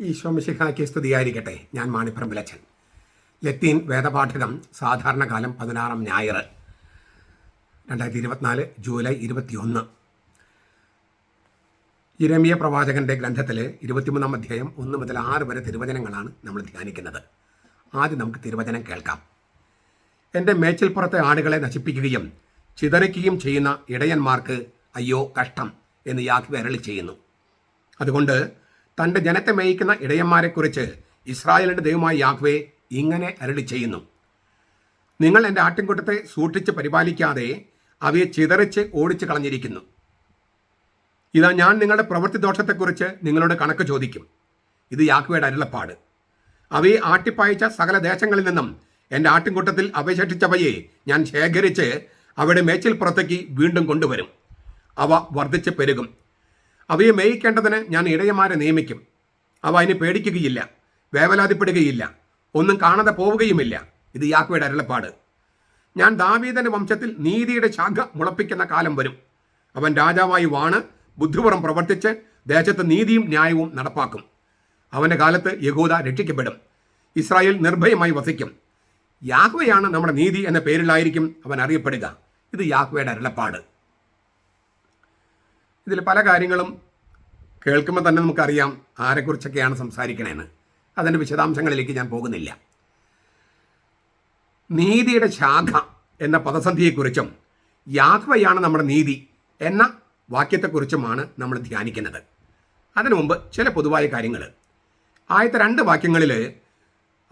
ഈശോമിശിഹായ്ക്ക് സ്തുതിയായിരിക്കട്ടെ ഞാൻ മാണിപ്പറമ്പിലച്ചൻ ലത്തീൻ വേദപാഠകം സാധാരണകാലം പതിനാറാം ഞായർ രണ്ടായിരത്തി ഇരുപത്തിനാല് ജൂലൈ ഇരുപത്തിയൊന്ന്. ഇരമിയ പ്രവാചകന്റെ ഗ്രന്ഥത്തിൽ ഇരുപത്തിമൂന്നാം അധ്യായം ഒന്ന് മുതൽ ആറ് വരെ തിരുവചനങ്ങളാണ് നമ്മൾ ധ്യാനിക്കുന്നത്. ആദ്യം നമുക്ക് തിരുവചനം കേൾക്കാം. എന്റെ മേച്ചിൽപ്പുറത്തെ ആടുകളെ നശിപ്പിക്കുകയും ചിതറിക്കുകയും ചെയ്യുന്ന ഇടയന്മാർക്ക് അയ്യോ കഷ്ടം എന്ന് യാഹ്വേ വരളി ചെയ്യുന്നു. അതുകൊണ്ട് തന്റെ ജനത്തെ മേയിക്കുന്ന ഇടയന്മാരെക്കുറിച്ച് ഇസ്രായേലിന്റെ ദൈവമായ യാഹ്വേ ഇങ്ങനെ അരളി ചെയ്യുന്നു. നിങ്ങൾ എന്റെ ആട്ടിൻകൂട്ടത്തെ സൂക്ഷിച്ച് പരിപാലിക്കാതെ അവയെ ചിതറിച്ച് ഓടിച്ചു കളഞ്ഞിരിക്കുന്നു. ഇതാ ഞാൻ നിങ്ങളുടെ പ്രവൃത്തി ദോഷത്തെക്കുറിച്ച് നിങ്ങളോട് കണക്ക് ചോദിക്കും. ഇത് യാഹ്വയുടെ അരുളപ്പാട്. അവയെ ആട്ടിപ്പായച്ച സകല ദേശങ്ങളിൽ നിന്നും എന്റെ ആട്ടിൻകൂട്ടത്തിൽ അവശേഷിച്ചവയെ ഞാൻ ശേഖരിച്ച് അവയുടെ മേച്ചിൽ പുറത്തേക്ക് വീണ്ടും കൊണ്ടുവരും. അവ വർദ്ധിച്ച് പെരുകും. അവയെ മേയിക്കേണ്ടതിന് ഞാൻ ഇടയന്മാരെ നിയമിക്കും. അവ അതിനെ പേടിക്കുകയില്ല വേവലാതിപ്പെടുകയില്ല ഒന്നും കാണാതെ പോവുകയുമില്ല. ഇത് യാക്കോയുടെ അരുളപ്പാട്. ഞാൻ ദാവീദന്റെ വംശത്തിൽ നീതിയുടെ ശാഖ മുളപ്പിക്കുന്ന കാലം വരും. അവൻ രാജാവായി വാണ് ബുദ്ധിപുറം പ്രവർത്തിച്ച് ദേശത്ത് നീതിയും ന്യായവും നടപ്പാക്കും. അവന്റെ കാലത്ത് യഹൂദ രക്ഷിക്കപ്പെടും. ഇസ്രായേൽ നിർഭയമായി വസിക്കും. യാഹ്വയാണ് നമ്മുടെ നീതി എന്ന പേരിലായിരിക്കും അവൻ അറിയപ്പെടുക. ഇത് യാഹ്വയുടെ അരുളപ്പാട്. ഇതിൽ പല കാര്യങ്ങളും കേൾക്കുമ്പോൾ തന്നെ നമുക്കറിയാം ആരെക്കുറിച്ചൊക്കെയാണ് സംസാരിക്കണേന്ന്. അതിന്റെ വിശദാംശങ്ങളിലേക്ക് ഞാൻ പോകുന്നില്ല. നീതിയുടെ ശാഖ എന്ന പദസന്ധിയെക്കുറിച്ചും യാഹ്വയാണ് നമ്മുടെ നീതി എന്ന വാക്യത്തെക്കുറിച്ചുമാണ് നമ്മൾ ധ്യാനിക്കുന്നത്. അതിനു മുമ്പ് ചില പൊതുവായ കാര്യങ്ങൾ ആദ്യത്തെ രണ്ട് വാക്യങ്ങളിൽ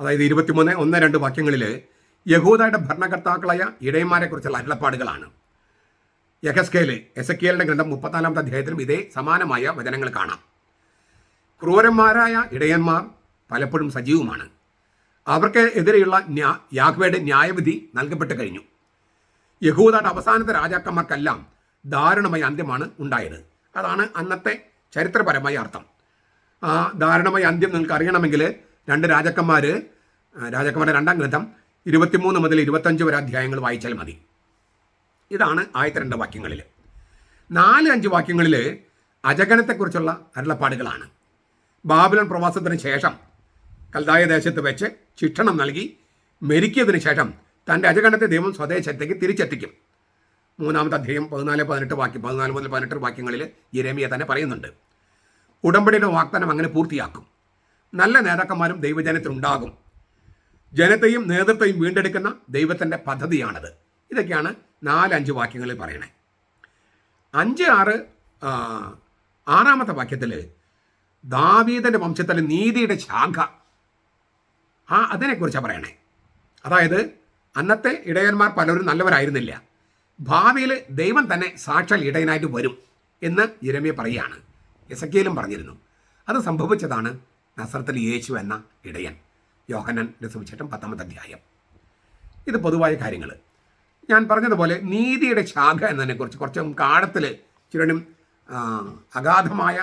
അതായത് ഇരുപത്തിമൂന്ന് ഒന്ന് രണ്ട് വാക്യങ്ങളിൽ യഹൂദയുടെ ഭരണകർത്താക്കളായ ഇടയന്മാരെക്കുറിച്ചുള്ള അരുളപ്പാടുകളാണ്. യഹസ്കേൽ എസക്കിയലിന്റെ ഗ്രന്ഥം മുപ്പത്തിനാലാമത്തെ അധ്യായത്തിലും ഇതേ സമാനമായ വചനങ്ങൾ കാണാം. ക്രൂരന്മാരായ ഇടയന്മാർ പലപ്പോഴും സജീവമാണ്. അവർക്ക് എതിരെയുള്ള ന്യാ ന്യായവിധി നൽകപ്പെട്ട് കഴിഞ്ഞു. യഹൂദയുടെ അവസാനത്തെ രാജാക്കന്മാർക്കെല്ലാം ദാരുണമായ അന്ത്യമാണ് ഉണ്ടായത്. അതാണ് അന്നത്തെ ചരിത്രപരമായ അർത്ഥം. ആ ദാരുണമായ അന്ത്യം നിങ്ങൾക്ക് അറിയണമെങ്കിൽ രണ്ട് രാജാക്കന്മാർ രാജാക്കന്മാരുടെ രണ്ടാം ഗ്രന്ഥം ഇരുപത്തിമൂന്ന് മുതൽ ഇരുപത്തഞ്ച് വരെ അധ്യായങ്ങൾ വായിച്ചാൽ മതി. ഇതാണ് ആദ്യത്തെ രണ്ട് വാക്യങ്ങളിൽ. നാല് അഞ്ച് വാക്യങ്ങളിൽ അജഗണത്തെക്കുറിച്ചുള്ള അരുളപ്പാടുകളാണ്. ബാബുലൻ പ്രവാസത്തിന് ശേഷം കൽദായ ദേശത്ത് വെച്ച് ശിക്ഷണം നൽകി മെരുക്കിയതിനു ശേഷം തന്റെ അജഗണത്തെ ദൈവം സ്വദേശത്തേക്ക് തിരിച്ചെത്തിക്കും. മൂന്നാമത്തെ അധ്യായം പതിനാല് പതിനെട്ട് വാക്യം പതിനാല് മുതൽ പതിനെട്ട് വാക്യങ്ങളിൽ ഇരമിയ തന്നെ പറയുന്നുണ്ട്. ഉടമ്പടിയുടെ വാഗ്ദാനം അങ്ങനെ പൂർത്തിയാക്കും. നല്ല നേതാക്കന്മാരും ദൈവജനത്തിലുണ്ടാകും ജനത്തെയും നേതൃത്വയും വീണ്ടെടുക്കുന്ന ദൈവത്തിന്റെ പദ്ധതിയാണത്. ഇതൊക്കെയാണ് നാലഞ്ച് വാക്യങ്ങളിൽ പറയണേ. അഞ്ച് ആറ് ആറാമത്തെ വാക്യത്തിൽ ദാവീദന്റെ വംശത്തിൽ നീതിയുടെ ശാഖ. ആ അതിനെക്കുറിച്ചാണ് പറയണേ. അതായത് അന്നത്തെ ഇടയന്മാർ പലരും നല്ലവരായിരുന്നില്ല. ഭാവിയിൽ ദൈവം തന്നെ സാക്ഷാൽ ഇടയനായിട്ട് വരും എന്ന് ഇരമ്യ പറയുകയാണ്. എസക്കിയിലും പറഞ്ഞിരുന്നു. അത് സംഭവിച്ചതാണ് നസറത്തിൽ യേശു എന്ന ഇടയൻ. യോഹനന്റെ സുവിശേഷം പത്താമത്തെ അധ്യായം. ഇത് പൊതുവായ കാര്യങ്ങൾ ഞാൻ പറഞ്ഞതുപോലെ നീതിയുടെ ശാഖ എന്നതിനെക്കുറിച്ച് കുറച്ചും കാഴത്തിൽ ചിരനും അഗാധമായ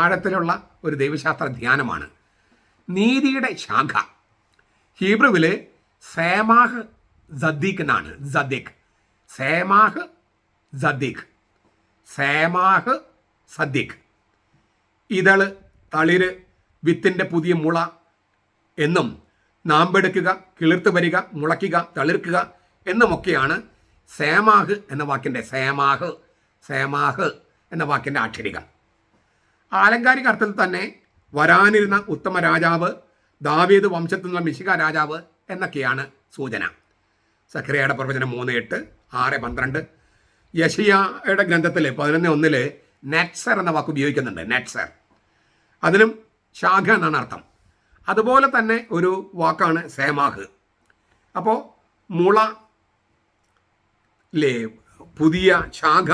ആഴത്തിലുള്ള ഒരു ദൈവശാസ്ത്ര ധ്യാനമാണ്. നീതിയുടെ ശാഖ. ഹീബ്രുവിൽ സേമാഹ് സദ്ദീഖ് എന്നാണ്. സദ്ദീഖ്. സേമാഹ് സദ്ദീഖ്. സേമാഹ് സദ്ദീഖ്. ഇതൾ തളിര് വിത്തിന്റെ പുതിയ മുള എന്നും നാമ്പെടുക്കുക കിളിർത്ത് വരിക മുളയ്ക്കുക തളിർക്കുക എന്നുമൊക്കെയാണ് സേമാഹ് എന്ന വാക്കിന്റെ സേമാഹ് സേമാഹ് എന്ന വാക്കിന്റെ ആക്ഷരികം ആലങ്കാരിക അർത്ഥത്തിൽ തന്നെ വരാനിരുന്ന ഉത്തമ രാജാവ് ദാവീദ് വംശത്തിൽ നിന്നുള്ള മിശിക രാജാവ് എന്നൊക്കെയാണ് സൂചന. സഖ്രയുടെ പ്രവചനം മൂന്ന് എട്ട് ആറ് പന്ത്രണ്ട്. യഷിയയുടെ ഗ്രന്ഥത്തിൽ പതിനൊന്ന് ഒന്നിൽ നെറ്റ്സർ എന്ന വാക്ക് ഉപയോഗിക്കുന്നുണ്ട് നെറ്റ്സർ. അതിനും ശാഖ എന്നാണ് അർത്ഥം. അതുപോലെ തന്നെ ഒരു വാക്കാണ് സേമാഹ്. അപ്പോൾ മുള ല്ലേ പുതിയ ശാഖ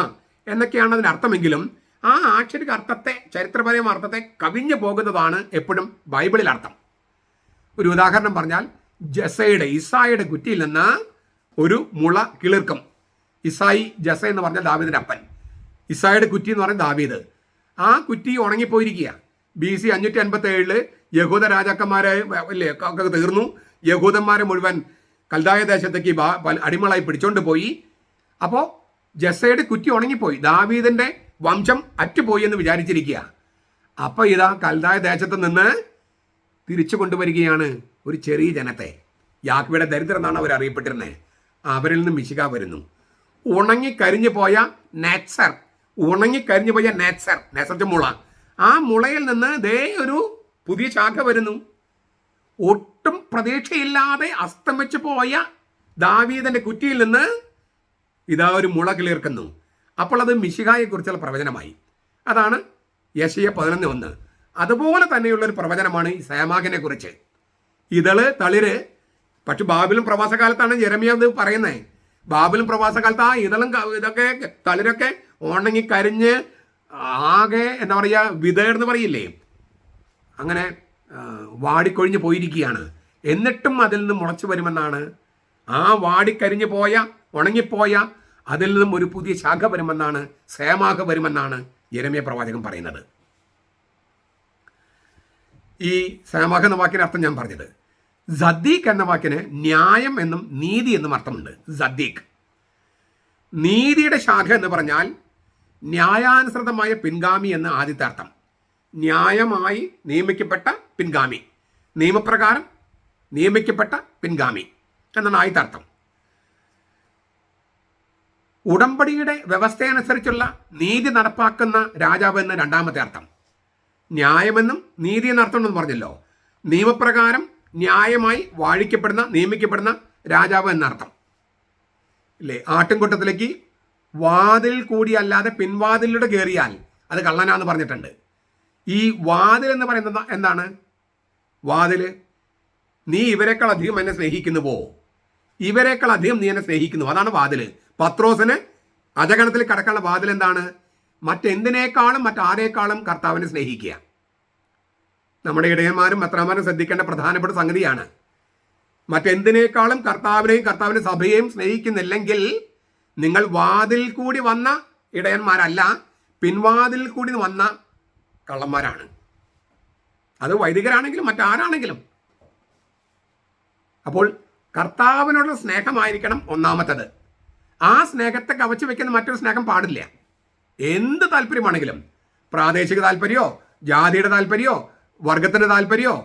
എന്നൊക്കെയാണ് അതിന്റെ അർത്ഥമെങ്കിലും ആ ആക്ഷരിക അർത്ഥത്തെ ചരിത്രപരമായ അർത്ഥത്തെ കവിഞ്ഞു പോകുന്നതാണ് എപ്പോഴും ബൈബിളിൽ അർത്ഥം. ഒരു ഉദാഹരണം പറഞ്ഞാൽ ജസയുടെ ഇസായുടെ കുറ്റിയിൽ നിന്ന് ഒരു മുള കിളിർക്കും. ഇസായി ജസ എന്ന് പറഞ്ഞാൽ ദാവീദിന്റെ അപ്പൻ. ഇസായുടെ കുറ്റി എന്ന് പറഞ്ഞാൽ ദാവീദ്. ആ കുറ്റി ഉണങ്ങിപ്പോയിരിക്കുക ബി സി അഞ്ഞൂറ്റി അൻപത്തി ഏഴിൽ യഹൂദ രാജാക്കന്മാരെ അല്ലേ തീർന്നു. യഹൂദന്മാരെ മുഴുവൻ കൽദായ ദേശത്തേക്ക് അടിമളായി പിടിച്ചോണ്ട് പോയി. അപ്പോൾ ജസയുടെ കുറ്റി ഉണങ്ങിപ്പോയി. ദാവീദിന്റെ വംശം അറ്റുപോയി എന്ന് വിചാരിച്ചിരിക്കുക. അപ്പോൾ ഇതാ കൽതായ ദേശത്ത് നിന്ന് തിരിച്ചു കൊണ്ടുവരികയാണ് ഒരു ചെറിയ ജനത്തെ. യാക്വയുടെ ദരിദ്രം എന്നാണ് അവർ അറിയപ്പെട്ടിരുന്നത്. അവരിൽ നിന്ന് മിശിക വരുന്നു. ഉണങ്ങി കരിഞ്ഞു പോയ നെറ്റ്സർ ഉണങ്ങി കരിഞ്ഞു പോയ നെറ്റ്സർ നെസറ്റ് മുള. ആ മുളയിൽ നിന്ന് ദേ ഒരു പുതിയ ശാഖ വരുന്നു. ഒട്ടും പ്രതീക്ഷയില്ലാതെ അസ്തമിച്ചു പോയ ദാവീദന്റെ കുറ്റിയിൽ നിന്ന് ഇതാ ഒരു മുള കിളിർക്കുന്നു. അപ്പോൾ അത് മിശിഹായെക്കുറിച്ചുള്ള പ്രവചനമായി. അതാണ് യശയ പതിനൊന്ന് ഒന്ന്. അതുപോലെ തന്നെയുള്ളൊരു പ്രവചനമാണ് ഈ സേമാകിനെ കുറിച്ച് ഇതൾ തളിര് പക്ഷെ ബാബിലും പ്രവാസകാലത്താണ് ജെറമിയ അത് പറയുന്നത് ബാബിലും പ്രവാസകാലത്ത് ആ ഇതളും ഇതൊക്കെ തളിരൊക്കെ ഉണങ്ങി കരിഞ്ഞ് ആകെ എന്താ പറയുക വിതേർന്ന് പറയില്ലേ? അങ്ങനെ വാടിക്കൊഴിഞ്ഞ് പോയിരിക്കുകയാണ്. എന്നിട്ടും അതിൽ നിന്ന് മുളച്ചു വരുമെന്നാണ്. ആ വാടിക്കരിഞ്ഞു പോയ ഉണങ്ങിപ്പോയ അതിൽ നിന്നും ഒരു പുതിയ ശാഖ വരുമെന്നാണ് സേമാഖ വരുമെന്നാണ് യരമ്യ പ്രവാചകൻ പറയുന്നത്. ഈ സേമാഖ എന്ന വാക്കിന് അർത്ഥം ഞാൻ പറഞ്ഞത്. സദ്ദീഖ് എന്ന വാക്കിന് ന്യായം എന്നും നീതി എന്നും അർത്ഥമുണ്ട്. സദ്ദീഖ്. നീതിയുടെ ശാഖ എന്ന് പറഞ്ഞാൽ ന്യായാനുസൃതമായ പിൻഗാമി എന്ന് ആദ്യത്തെ അർത്ഥം. ന്യായമായി നിയമിക്കപ്പെട്ട പിൻഗാമി. നിയമപ്രകാരം നിയമിക്കപ്പെട്ട പിൻഗാമി. എന്നാണ് ആദ്യത്തെ അർത്ഥം. ഉടമ്പടിയുടെ വ്യവസ്ഥയനുസരിച്ചുള്ള നീതി നടപ്പാക്കുന്ന രാജാവ് എന്ന രണ്ടാമത്തെ അർത്ഥം. ന്യായമെന്നും നീതി എന്ന അർത്ഥം എന്ന് പറഞ്ഞല്ലോ. നിയമപ്രകാരം ന്യായമായി വാഴിക്കപ്പെടുന്ന നിയമിക്കപ്പെടുന്ന രാജാവ് എന്നർത്ഥം ഇല്ലേ? ആട്ടിൻകൂട്ടത്തിലേക്ക് വാതിൽ കൂടിയല്ലാതെ പിൻവാതിലൂടെ കയറിയാൽ അത് കള്ളനാന്ന് പറഞ്ഞിട്ടുണ്ട്. ഈ വാതിൽ എന്ന് പറയുന്നത് എന്താണ്? വാതിൽ നീ ഇവരെക്കാൾ അധികം എന്നെ സ്നേഹിക്കുന്നുവോ? ഇവരെക്കാൾ അധികം നീ എന്നെ സ്നേഹിക്കുന്നു. അതാണ് വാതിൽ പത്രോസിന് അജഗണത്തിൽ കടക്കാനുള്ള വാതിൽ എന്താണ്? മറ്റെന്തിനേക്കാളും മറ്റാരേക്കാളും കർത്താവിനെ സ്നേഹിക്കുക. നമ്മുടെ ഇടയന്മാരും പത്രാമാരും ശ്രദ്ധിക്കേണ്ട പ്രധാനപ്പെട്ട സംഗതിയാണ്. മറ്റെന്തിനേക്കാളും കർത്താവിനെയും കർത്താവിന്റെ സഭയെയും സ്നേഹിക്കുന്നില്ലെങ്കിൽ നിങ്ങൾ വാതിൽ കൂടി വന്ന ഇടയന്മാരല്ല പിൻവാതിൽ കൂടി വന്ന കള്ളന്മാരാണ്. അത് വൈദികരാണെങ്കിലും മറ്റാരാണെങ്കിലും. അപ്പോൾ കർത്താവിനോടുള്ള സ്നേഹമായിരിക്കണം ഒന്നാമത്തത്. ആ സ്നേഹത്തെ കവച്ചു വെക്കുന്ന മറ്റൊരു സ്നേഹം പാടില്ല. എന്ത് താല്പര്യമാണെങ്കിലും പ്രാദേശിക താല്പര്യമോ ജാതിയുടെ താല്പര്യമോ വർഗത്തിന്റെ താല്പര്യമോ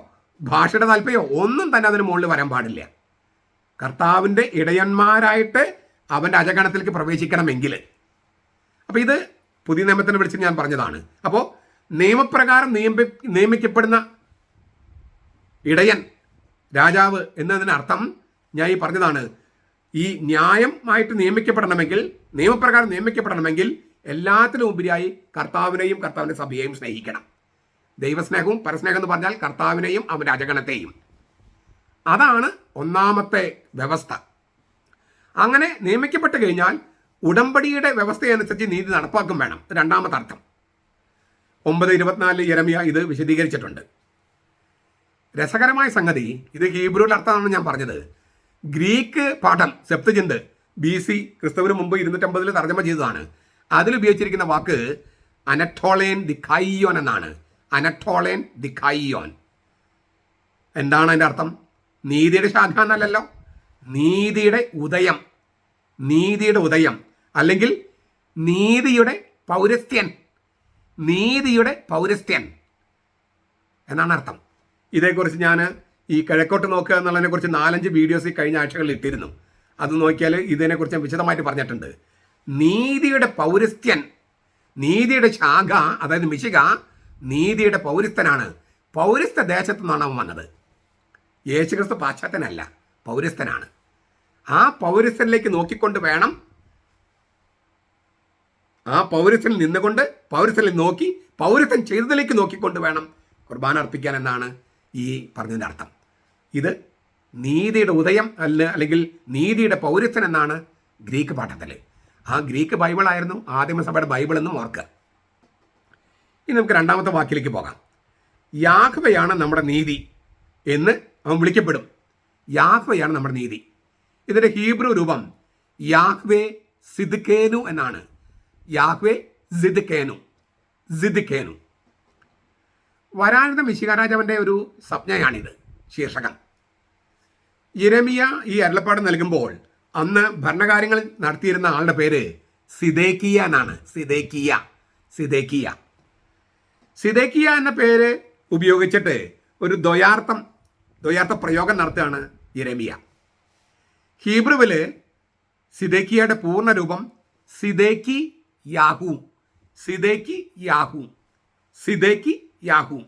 ഭാഷയുടെ താല്പര്യമോ ഒന്നും തന്നെ അതിന് മുകളിൽ വരാൻ പാടില്ല. കർത്താവിന്റെ ഇടയന്മാരായിട്ട് അവന്റെ അജഗണത്തിലേക്ക് പ്രവേശിക്കണമെങ്കിൽ. അപ്പോൾ ഇത് പുതിയ നിയമത്തിനെ വിളിച്ച് ഞാൻ പറഞ്ഞതാണ്. അപ്പോൾ നിയമപ്രകാരം നിയമി നിയമിക്കപ്പെടുന്ന ഇടയൻ രാജാവ് എന്നതിനർത്ഥം ഞാൻ ഈ പറഞ്ഞതാണ്. ഈ ന്യായമായിട്ട് നിയമിക്കപ്പെടണമെങ്കിൽ നിയമപ്രകാരം നിയമിക്കപ്പെടണമെങ്കിൽ എല്ലാത്തിനും ഉപരിയായി കർത്താവിനെയും കർത്താവിന്റെ സഭയെയും സ്നേഹിക്കണം. ദൈവസ്നേഹവും പരസ്നേഹം എന്ന് പറഞ്ഞാൽ കർത്താവിനെയും അവന്റെ അജഗണത്തെയും. അതാണ് ഒന്നാമത്തെ വ്യവസ്ഥ. അങ്ങനെ നിയമിക്കപ്പെട്ട് കഴിഞ്ഞാൽ ഉടമ്പടിയുടെ വ്യവസ്ഥയനുസരിച്ച് നീതി നടപ്പാക്കും വേണം. രണ്ടാമത്തെ അർത്ഥം. ഒമ്പത് ഇരുപത്തിനാലിൽ ഇരമിയ ഇത് വിശദീകരിച്ചിട്ടുണ്ട്. രസകരമായ സംഗതി ഇത് ഹീബ്രുവിൽ അർത്ഥമാണെന്ന് ഞാൻ പറഞ്ഞത്. ഗ്രീക്ക് പാഠം സെപ്തജിന്ത് ബി സി ക്രിസ്തുവിന് മുമ്പ് ഇരുന്നൂറ്റമ്പതിൽ തർജമ ചെയ്തതാണ്. അതിൽ ഉപയോഗിച്ചിരിക്കുന്ന വാക്ക് അനറ്റോളേൻ ദിഖായിയോൻ എന്നാണ്. അനറ്റോളേൻ ദിഖായിയോൻ. എന്താണ് അതിന്റെ അർത്ഥം? നീതിയുടെ ശാഖ എന്നല്ലല്ലോ നീതിയുടെ ഉദയം. നീതിയുടെ ഉദയം. അല്ലെങ്കിൽ നീതിയുടെ പൗരസ്ത്യൻ. നീതിയുടെ പൗരസ്ത്യൻ. എന്നാണ് അർത്ഥം. ഇതേക്കുറിച്ച് ഞാൻ ഈ കിഴക്കോട്ട് നോക്കുക എന്നുള്ളതിനെക്കുറിച്ച് നാലഞ്ച് വീഡിയോസ് ഈ കഴിഞ്ഞ ആഴ്ചകളിൽ ഇട്ടിരുന്നു. അത് നോക്കിയാൽ ഇതിനെക്കുറിച്ച് വിശദമായിട്ട് പറഞ്ഞിട്ടുണ്ട്. നീതിയുടെ പൗരസ്ത്യൻ നീതിയുടെ ശാഖ അതായത് മിശിക നീതിയുടെ പൗരസ്ഥനാണ് പൗരസ്ഥ ദേശത്തു നിന്നാണ് അവൻ വന്നത്. യേശുക്രിസ്തു പാശ്ചാത്യനല്ല പൗരസ്ഥനാണ് ആ പൗരസ്ഥനിലേക്ക് നോക്കിക്കൊണ്ട് വേണം ആ പൗരസ്ഥനിൽ നിന്നുകൊണ്ട് പൗരസ്ഥനിൽ നോക്കി പൗരസ്ഥൻ ചെയ്തതിലേക്ക് നോക്കിക്കൊണ്ട് വേണം കുർബാന അർപ്പിക്കാൻ എന്നാണ് ഈ പറഞ്ഞതിന്റെ അർത്ഥം. ഇത് നീതിയുടെ ഉദയം അല്ല അല്ലെങ്കിൽ നീതിയുടെ പൗരസ്ഥൻ എന്നാണ് ഗ്രീക്ക് പാഠത്തിൽ ആ ഗ്രീക്ക് ബൈബിൾ ആയിരുന്നു ആദിമസഭയുടെ ബൈബിൾ എന്നും ഓർക്കുക. ഇനി നമുക്ക് രണ്ടാമത്തെ വാക്കിലേക്ക് പോകാം. യാഹ്വയാണ് നമ്മുടെ നീതി എന്ന് അവൻ വിളിക്കപ്പെടും. യാഹ്വയാണ് നമ്മുടെ നീതി. ഇതിന്റെ ഹീബ്രു രൂപം യാഹ്വേ സിദ്ക്കേനു എന്നാണ്. യാഹ്വേ സിദ്ക്കേനു സിദ്ക്കേനു വരാനിരുന്ന മിശികാരാജാവിന്റെ ഒരു സ്വപ്നയാണിത് ശീർഷകം. ഇരമിയ ഈ അരുളപ്പാട് നൽകുമ്പോൾ അന്ന് ഭരണകാര്യങ്ങൾ നടത്തിയിരുന്ന ആളുടെ പേര് സിദേക്കിയ എന്നാണ്. സിദേക്കിയ. സിദേക്കിയ. സിദേക്കിയ എന്ന പേര് ഉപയോഗിച്ചിട്ട് ഒരു ദ്വയാർത്ഥം ദ്വയാർത്ഥ പ്രയോഗം നടത്തുകയാണ് ഇരമിയ ഹീബ്രുവിൽ സിദേക്കിയയുടെ പൂർണ രൂപം സിദേക്കി യാഹു. സിദേക്കി യാഹു. സിദേക്കി യാഹു.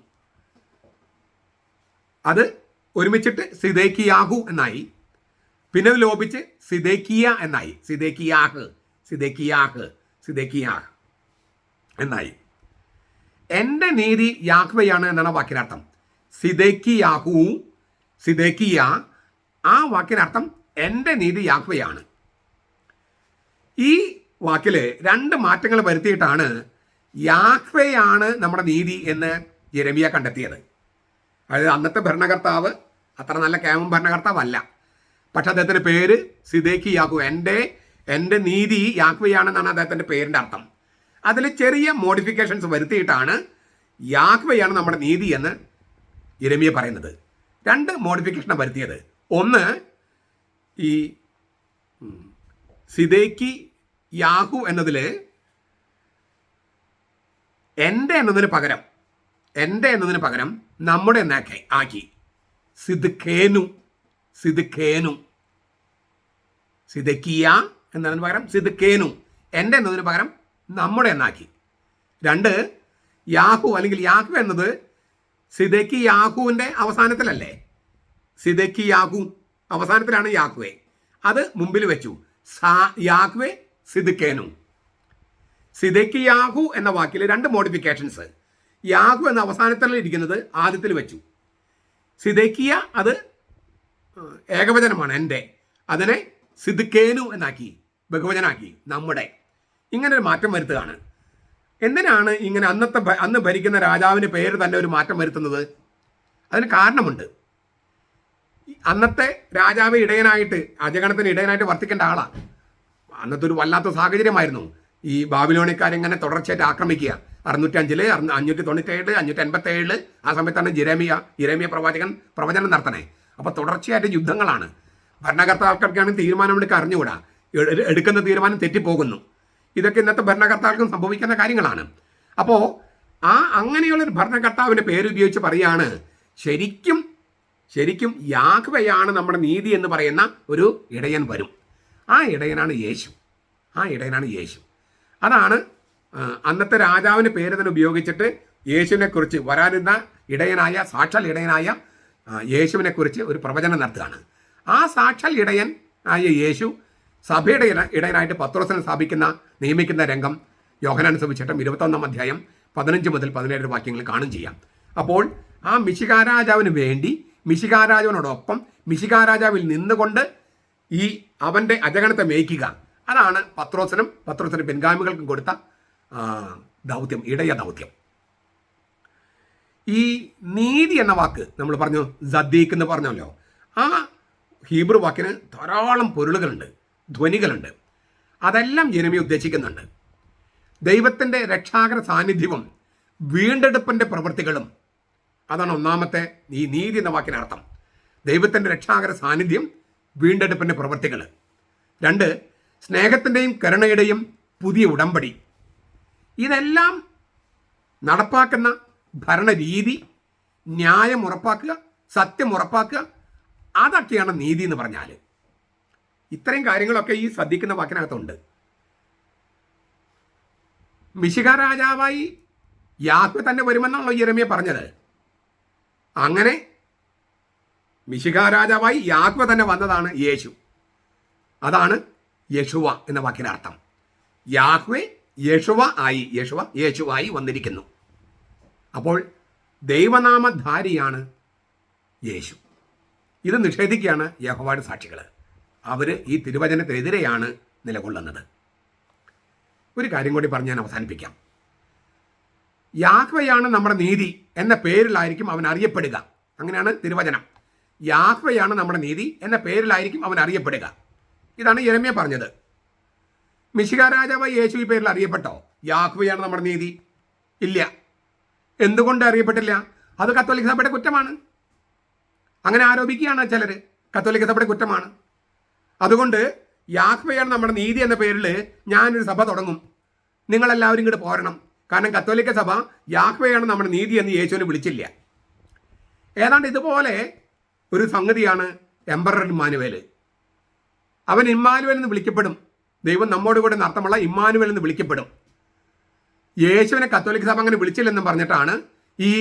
അത് ഒരുമിച്ചിട്ട് സിദേക്കിയാഹു എന്നായി. പിന്നെ ലോപിച്ച് സിദേക്കിയ എന്നായി. സിദേക്കിയാഹ് സിദേക്കിയാഹ് സിദേക്കിയാഹ് എന്നായി. എന്റെ നീതി യാഹ്വയാണ് എന്നാണ് വാക്കിനർത്ഥം. സിദേക്കിയാഹു സിദേക്കിയ ആ വാക്കിനർത്ഥം എന്റെ നീതി യാഹ്വയാണ്. ഈ വാക്കിൽ രണ്ട് മാറ്റങ്ങൾ വരുത്തിയിട്ടാണ് യാഹ്വയാണ് നമ്മുടെ നീതി എന്ന് ജെരമിയ കണ്ടെത്തിയത്. അതായത് അന്നത്തെ ഭരണകർത്താവ് അത്ര നല്ല ക്യാമും ഭരണകർത്താവല്ല. പക്ഷെ അദ്ദേഹത്തിന്റെ പേര് സിദേക്കി യാക്കു. എന്റെ എന്റെ നീതി യാക്വയാണെന്നാണ് അദ്ദേഹത്തിന്റെ പേരിന്റെ അർത്ഥം. അതിൽ ചെറിയ മോഡിഫിക്കേഷൻസ് വരുത്തിയിട്ടാണ് യാക്വയാണ് നമ്മുടെ നീതി എന്ന് ഇരമിയെ പറയുന്നത്. രണ്ട് മോഡിഫിക്കേഷനാണ് വരുത്തിയത്. ഒന്ന് ഈ സിദേക്കി യാഹു എന്നതിൽ എന്റെ എന്നതിന് പകരം എന്റെ എന്നതിന് പകരം നമ്മുടെ എന്നാക്കി ആക്കി. സിദ്ഖേനു സിദ്ഖേനു. സിദക്കിയ എന്നതിന് പകരം സിദ്ഖേനു. എന്റെ എന്നതിന് പകരം നമ്മുടെ എന്നാക്കി. രണ്ട് യാഹു അല്ലെങ്കിൽ യാഹു എന്നത് സിദക്കി യാഹുവിന്റെ അവസാനത്തിലല്ലേ? സിദക്കി യാഹു അവസാനത്തിലാണ് യാഹുവെ. അത് മുമ്പിൽ വെച്ചു. സാ യാഹുവെ സിദ്ഖേനു. സിദക്കി യാഹു എന്ന വാക്കിൽ രണ്ട് മോഡിഫിക്കേഷൻസ് യാഹു എന്ന അവസാനത്തിൽ ഇരിക്കുന്നത് ആദ്യത്തിൽ വെച്ചു. സിദക്കിയ അത് ഏകവചനമാണ് എന്റെ. അതിനെ സിദ്ക്കേനു എന്നാക്കി ബഹുവചനാക്കി നമ്മുടെ. ഇങ്ങനെ ഒരു മാറ്റം വരുത്തുകയാണ്. എന്തിനാണ് ഇങ്ങനെ അന്നത്തെ അന്ന് ഭരിക്കുന്ന രാജാവിന്റെ പേര് തന്നെ ഒരു മാറ്റം വരുത്തുന്നത്? അതിന് കാരണമുണ്ട്. അന്നത്തെ രാജാവ് ഇടയനായിട്ട് അജഗണത്തിന് ഇടയനായിട്ട് വർത്തിക്കേണ്ട ആളാണ് അന്നത്തെ ഒരു വല്ലാത്ത സാഹചര്യമായിരുന്നു. ഈ ബാബിലോണിക്കാരെങ്ങനെ തുടർച്ചയായിട്ട് ആക്രമിക്കുക. അറുന്നൂറ്റി അഞ്ചിൽ അഞ്ഞൂറ്റി തൊണ്ണൂറ്റേഴ് അഞ്ഞൂറ്റി എൺപത്തി ഏഴിൽ ആ സമയത്താണ് ജിരേമിയ ജിരേമിയ പ്രവാചകൻ പ്രവചനം നടത്തണേ. അപ്പോൾ തുടർച്ചയായിട്ട് യുദ്ധങ്ങളാണ്. ഭരണകർത്താക്കൾക്കാണെങ്കിൽ തീരുമാനമെടുക്ക അറിഞ്ഞുകൂടാ. എടുക്കുന്ന തീരുമാനം തെറ്റിപ്പോകുന്നു. ഇതൊക്കെ ഇന്നത്തെ ഭരണകർത്താക്കൾക്കും സംഭവിക്കുന്ന കാര്യങ്ങളാണ്. അപ്പോൾ ആ അങ്ങനെയുള്ളൊരു ഭരണകർത്താവിന്റെ പേര് ഉപയോഗിച്ച് പറയാണ് ശരിക്കും ശരിക്കും യാഹ്വയാണ് നമ്മുടെ നീതി എന്ന് പറയുന്ന ഒരു ഇടയൻ വരും. ആ ഇടയനാണ് യേശു. ആ ഇടയനാണ് യേശു. അതാണ് അന്നത്തെ രാജാവിന്റെ പേര് തന്നെ ഉപയോഗിച്ചിട്ട് യേശുവിനെ കുറിച്ച് വരാനിരുന്ന ഇടയനായ സാക്ഷാൽ ഇടയനായ ആ, യേശുവിനെ കുറിച്ച് ഒരു പ്രവചനം നടത്തുകയാണ്. ആ സാക്ഷാൽ ഇടയൻ ആയ യേശു സഭയുടെ ഇട- ഇടയനായിട്ട് പത്രോസിനെ സ്ഥാപിക്കുന്ന നിയമിക്കുന്ന രംഗം യോഹനാൻ സുവിശേഷം ഇരുപത്തൊന്നാം അധ്യായം പതിനഞ്ച് മുതൽ പതിനേഴ് വാക്യങ്ങൾ കാണും ചെയ്യാം. അപ്പോൾ ആ മിശികാരാജാവിന് വേണ്ടി മിശികാരാജാവിനോടൊപ്പം മിശികാരാജാവിൽ നിന്നുകൊണ്ട് ഈ അവന്റെ അജഗണത്തെ മേയ്ക്കുക. അതാണ് പത്രോസിനും പത്രോസിന് പിൻഗാമികൾക്കും കൊടുത്ത ദൗത്യം ഇടയ ദൗത്യം. ഈ നീതി എന്ന വാക്ക് നമ്മൾ പറഞ്ഞു സദ്ദീഖ് എന്ന് പറഞ്ഞല്ലോ. ആ ഹീബ്രു വാക്കിന് ധാരാളം പൊരുളുകളുണ്ട് ധ്വനികളുണ്ട്. അതെല്ലാം ജനമി ഉദ്ദേശിക്കുന്നുണ്ട്. ദൈവത്തിന്റെ രക്ഷാകര സാന്നിധ്യവും വീണ്ടെടുപ്പിന്റെ പ്രവൃത്തികളും. അതാണ് ഒന്നാമത്തെ ഈ നീതി എന്ന വാക്കിന് അർത്ഥം. ദൈവത്തിന്റെ രക്ഷാകര സാന്നിധ്യം വീണ്ടെടുപ്പിന്റെ പ്രവൃത്തികൾ രണ്ട് സ്നേഹത്തിന്റെയും കരുണയുടെയും പുതിയ ഉടമ്പടി. ഇതെല്ലാം നടപ്പാക്കുന്ന ഭരണരീതി ന്യായം ഉറപ്പാക്കുക സത്യം ഉറപ്പാക്കുക അതൊക്കെയാണ് നീതി എന്ന് പറഞ്ഞാൽ ഇത്രയും കാര്യങ്ങളൊക്കെ ഈ ശ്രദ്ധിക്കുന്ന വാക്കിനകത്തുണ്ട്. മിശിക രാജാവായി യാഹ്വ തന്നെ വരുമെന്നാണല്ലോ യെരമിയ പറഞ്ഞത്. അങ്ങനെ മിശിക രാജാവായി യാഹ്വ തന്നെ വന്നതാണ് യേശു. അതാണ് യശുവ എന്ന വാക്കിന്റെ അർത്ഥം യാഹ്വെ യശുവ ആയി യശുവ യേശുവായി വന്നിരിക്കുന്നു. അപ്പോൾ ദൈവനാമധാരിയാണ് യേശു. ഇത് നിഷേധിക്കുകയാണ് യഹോവാട് സാക്ഷികൾ അവർ ഈ തിരുവചനത്തിനെതിരെയാണ് നിലകൊള്ളുന്നത്. ഒരു കാര്യം കൂടി പറഞ്ഞ് ഞാൻ അവസാനിപ്പിക്കാം. യാഹ്വയാണ് നമ്മുടെ നീതി എന്ന പേരിലായിരിക്കും അവൻ അറിയപ്പെടുക. അങ്ങനെയാണ് തിരുവചനം. യാഹ്വയാണ് നമ്മുടെ നീതി എന്ന പേരിലായിരിക്കും അവൻ അറിയപ്പെടുക. ഇതാണ് ഇരമ്യ പറഞ്ഞത്. മിശിക രാജാവ് യേശു ഈ പേരിൽ അറിയപ്പെട്ടോ? യാഹ്വയാണ് നമ്മുടെ നീതി. ഇല്ല. എന്തുകൊണ്ട് അറിയപ്പെട്ടില്ല? അത് കത്തോലിക്ക സഭയുടെ കുറ്റമാണ്. അങ്ങനെ ആരോപിക്കുകയാണ് ചിലർ കത്തോലിക്ക സഭയുടെ കുറ്റമാണ്. അതുകൊണ്ട് യാഹ്വയാണ് നമ്മുടെ നീതി എന്ന പേരിൽ ഞാനൊരു സഭ തുടങ്ങും. നിങ്ങളെല്ലാവരും ഇങ്ങോട്ട് പോരണം. കാരണം കത്തോലിക്ക സഭ യാഹ്വയാണ് നമ്മുടെ നീതി എന്ന് യേശുവിനെ വിളിച്ചില്ല. ഏതാണ്ട് ഇതുപോലെ ഒരു സംഗതിയാണ് എംബറർ ഇമ്മാനുവേൽ അവൻ ഇമ്മാനുവേൽ എന്ന് വിളിക്കപ്പെടും. ദൈവം നമ്മോട് കൂടെ നർത്തമുള്ള ഇമ്മാനുവൽ എന്ന് വിളിക്കപ്പെടും. യേശുവിനെ കത്തോലിക് സഭ അങ്ങനെ വിളിച്ചില്ലെന്ന് പറഞ്ഞിട്ടാണ് ഈ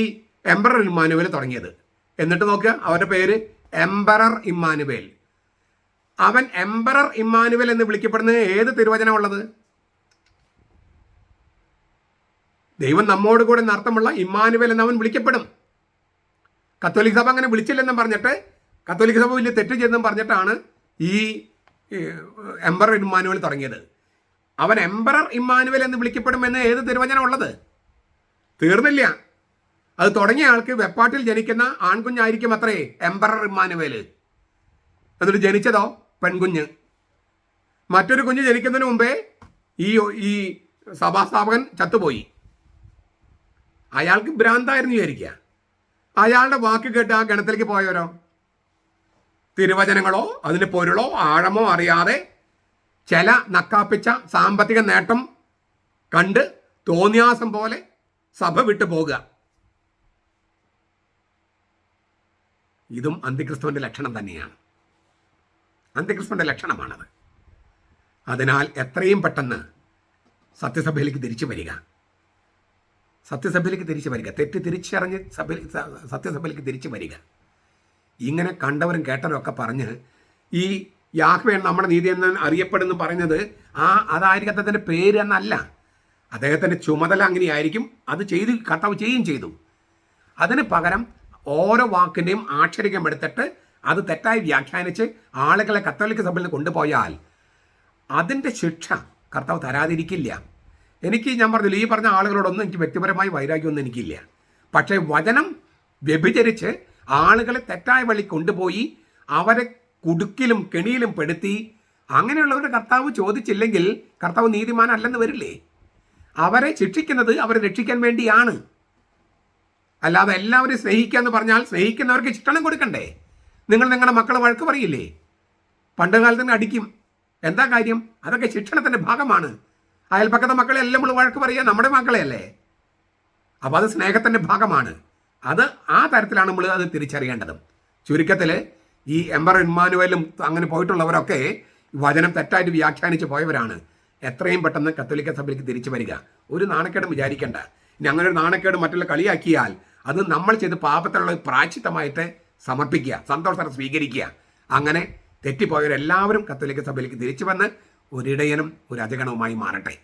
എംബറർ ഇമ്മാനുവൽ തുടങ്ങിയത്. എന്നിട്ട് നോക്കുക അവരുടെ പേര് എംബറർ ഇമ്മാനുവേൽ. അവൻ എംബറർ ഇമ്മാനുവൽ എന്ന് വിളിക്കപ്പെടുന്നത് ഏത് തിരുവചനമുള്ളത് ദൈവം നമ്മോട് കൂടെ നർത്തമുള്ള ഇമ്മാനുവൽ എന്ന് അവൻ വിളിക്കപ്പെടും. കത്തോലിക് സഭ അങ്ങനെ വിളിച്ചില്ലെന്നും പറഞ്ഞിട്ട് കത്തോലിക് സഭ വലിയ തെറ്റ് ചെയ്തെന്നും പറഞ്ഞിട്ടാണ് ഈ എംബറർ ഇമ്മാനുവൽ തുടങ്ങിയത്. അവൻ എംബറർ ഇമ്മാനുവൽ എന്ന് വിളിക്കപ്പെടുമെന്ന് ഏത് തിരുവചനം ഉള്ളത്? തീർന്നില്ല. അത് തുടങ്ങിയ ആൾക്ക് വെപ്പാട്ടിൽ ജനിക്കുന്ന ആൺകുഞ്ഞായിരിക്കും അത്രേ എംബറർ ഇമ്മാനുവേൽ എന്നിട്ട് ജനിച്ചതോ? പെൺകുഞ്ഞ്. മറ്റൊരു കുഞ്ഞ് ജനിക്കുന്നതിന് മുമ്പേ ഈ ഈ സഭാസ്ഥാപകൻ ചത്തുപോയി. അയാൾക്ക് ഭ്രാന്തായിരുന്നു വിചാരിക്കുക. അയാളുടെ വാക്ക് കേട്ട് ആ ഗണത്തിലേക്ക് പോയവരോ? തിരുവചനങ്ങളോ അതിന് പൊരുളോ ആഴമോ അറിയാതെ ചില നക്കാപ്പിച്ച സാമ്പത്തിക നേട്ടം കണ്ട് തോന്നിയാസം പോലെ സഭ വിട്ടു പോകുക. ഇതും അന്തിക്രിസ്തുവിന്റെ ലക്ഷണം തന്നെയാണ്. അന്തിക്രിസ്തുവിന്റെ ലക്ഷണമാണത്. അതിനാൽ എത്രയും പെട്ടെന്ന് സത്യസഭയിലേക്ക് തിരിച്ചു വരിക. സത്യസഭയിലേക്ക് തിരിച്ചു വരിക. തെറ്റ് തിരിച്ചറിഞ്ഞ് സഭയിൽ സത്യസഭയിലേക്ക് തിരിച്ചു വരിക. ഇങ്ങനെ കണ്ടവരും കേട്ടവരും ഒക്കെ പറഞ്ഞ് ഈ യാഹ്വേ നമ്മുടെ നീതി എന്ന് അറിയപ്പെടുന്നു പറയുന്നത് ആ അതായിരിക്കും അദ്ദേഹത്തിന്റെ പേര് എന്നല്ല. അദ്ദേഹത്തിന്റെ ചുമതല അങ്ങനെയായിരിക്കും. അത് ചെയ്ത് കർത്താവ് ചെയ്യുകയും ചെയ്തു. അതിന് പകരം ഓരോ വാക്കിന്റെയും ആക്ഷരികം എടുത്തിട്ട് അത് തെറ്റായി വ്യാഖ്യാനിച്ച് ആളുകളെ കത്തോലിക്ക സഭയിൽ കൊണ്ടുപോയാൽ അതിന്റെ ശിക്ഷ കർത്താവ് തരാതിരിക്കില്ല. എനിക്ക് ഞാൻ പറഞ്ഞില്ല ഈ പറഞ്ഞ ആളുകളോടൊന്നും എനിക്ക് വ്യക്തിപരമായി വൈരാഗ്യമൊന്നും എനിക്കില്ല. പക്ഷേ വചനം വ്യഭിചരിച്ച് ആളുകളെ തെറ്റായ വഴി കൊണ്ടുപോയി അവരെ കുടുക്കിലും കെണിയിലും പെടുത്തി അങ്ങനെയുള്ളവരുടെ കർത്താവ് ചോദിച്ചില്ലെങ്കിൽ കർത്താവ് നീതിമാനല്ലെന്ന് വരില്ലേ? അവരെ ശിക്ഷിക്കുന്നത് അവരെ രക്ഷിക്കാൻ വേണ്ടിയാണ്. അല്ലാതെ എല്ലാവരും സ്നേഹിക്കുക എന്ന് പറഞ്ഞാൽ സ്നേഹിക്കുന്നവർക്ക് ശിക്ഷണം കൊടുക്കണ്ടേ? നിങ്ങൾ നിങ്ങളുടെ മക്കളെ വഴക്ക് പറയില്ലേ? പണ്ട് കാലത്ത് അടിക്കും. എന്താ കാര്യം? അതൊക്കെ ശിക്ഷണത്തിന്റെ ഭാഗമാണ്. അയൽപ്പക്കത്തെ മക്കളെ എല്ലാം നമ്മൾ വഴക്ക് പറയുക നമ്മുടെ മക്കളെ അല്ലേ അപ്പോൾ അത് സ്നേഹത്തിന്റെ ഭാഗമാണ്. അത് ആ തരത്തിലാണ് നമ്മൾ അത് തിരിച്ചറിയേണ്ടത്. ചുരുക്കത്തിൽ ഈ എംബർ ഇമ്മാനുവലും അങ്ങനെ പോയിട്ടുള്ളവരൊക്കെ വചനം തെറ്റായിട്ട് വ്യാഖ്യാനിച്ച് പോയവരാണ്. എത്രയും പെട്ടെന്ന് കത്തോലിക്ക സഭയിലേക്ക് തിരിച്ചു വരിക. ഒരു നാണക്കേടും വിചാരിക്കേണ്ട. ഇനി അങ്ങനെ ഒരു നാണക്കേട് മറ്റുള്ള കളിയാക്കിയാൽ അത് നമ്മൾ ചെയ്ത് പാപത്തിലുള്ള പ്രാചിത്തമായിട്ട് സമർപ്പിക്കുക സന്തോഷത്തോടെ സ്വീകരിക്കുക. അങ്ങനെ തെറ്റിപ്പോയവരെല്ലാവരും കത്തോലിക്ക സഭയിലേക്ക് തിരിച്ചു വന്ന് ഒരിടയനും ഒരു അജഗണവുമായി മാറട്ടെ.